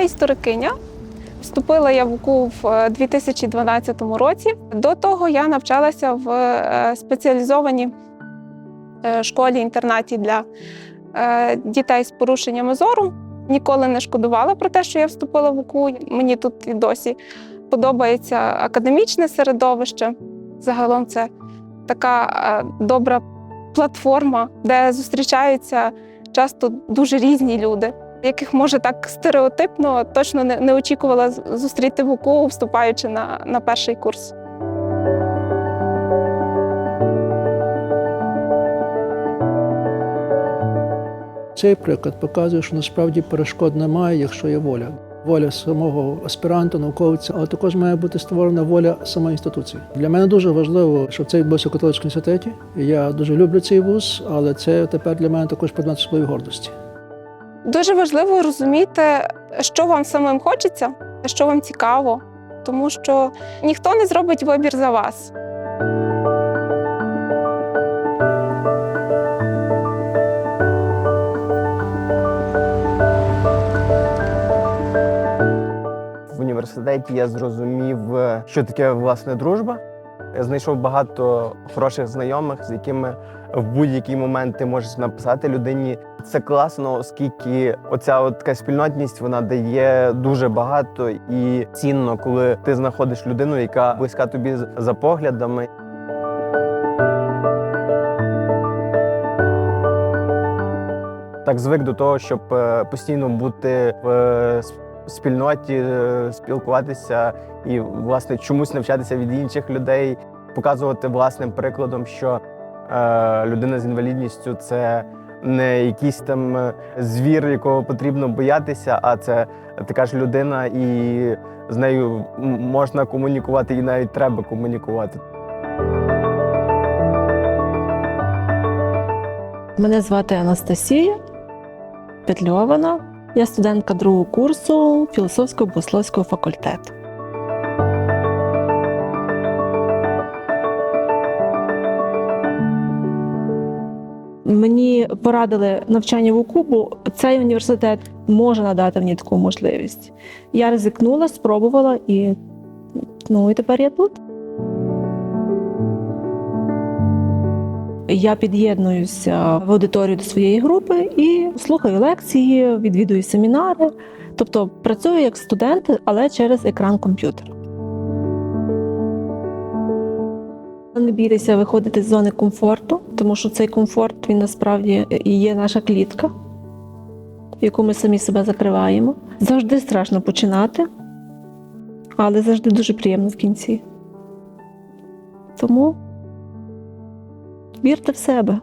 історикиня. Вступила я в УКУ в е, 2012 році. До того я навчалася в е, спеціалізованій е, школі-інтернаті для е, дітей з порушеннями зору. Ніколи не шкодувала про те, що я вступила в УКУ. Мені тут і досі подобається академічне середовище. Загалом це така е, добра платформа, де зустрічаються часто дуже різні люди, яких може так стереотипно точно не, не очікувала зустріти в УКУ, вступаючи на, на перший курс. Цей приклад показує, що насправді перешкод немає, якщо є воля. Воля самого аспіранта, науковця, але також має бути створена воля самої інституції. Для мене дуже важливо, щоб це відбувся в католицькому університеті. Я дуже люблю цей вуз, але це тепер для мене також предмет особливої гордості. Дуже важливо розуміти, що вам самим хочеться, що вам цікаво, тому що ніхто не зробить вибір за вас. В університеті я зрозумів, е, що таке власне дружба. Знайшов багато хороших знайомих, з якими в будь-який момент ти можеш написати людині. Це класно, оскільки оця така спільнотність вона дає дуже багато і цінно, коли ти знаходиш людину, яка близька тобі за поглядами. Так звик до того, щоб е, постійно бути в е, спільноті, е, спілкуватися і власне чомусь навчатися від інших людей, показувати власним прикладом, що е, людина з інвалідністю це не якийсь там е, звір, якого потрібно боятися, а це така ж людина, і з нею можна комунікувати, і навіть треба комунікувати. Мене звати Анастасія Петльована. Я студентка другого курсу філософського богословського факультету. Мені порадили навчання в УКУ, бо цей університет може надати мені таку можливість. Я ризикнула, спробувала і ну і тепер я тут. Я під'єднуюся в аудиторію до своєї групи і слухаю лекції, відвідую семінари, тобто працюю як студент, але через екран комп'ютера. Не бійтеся виходити з зони комфорту, тому що цей комфорт він насправді і є наша клітка, яку ми самі себе закриваємо. Завжди страшно починати, але завжди дуже приємно в кінці. Тому Вірте в себе.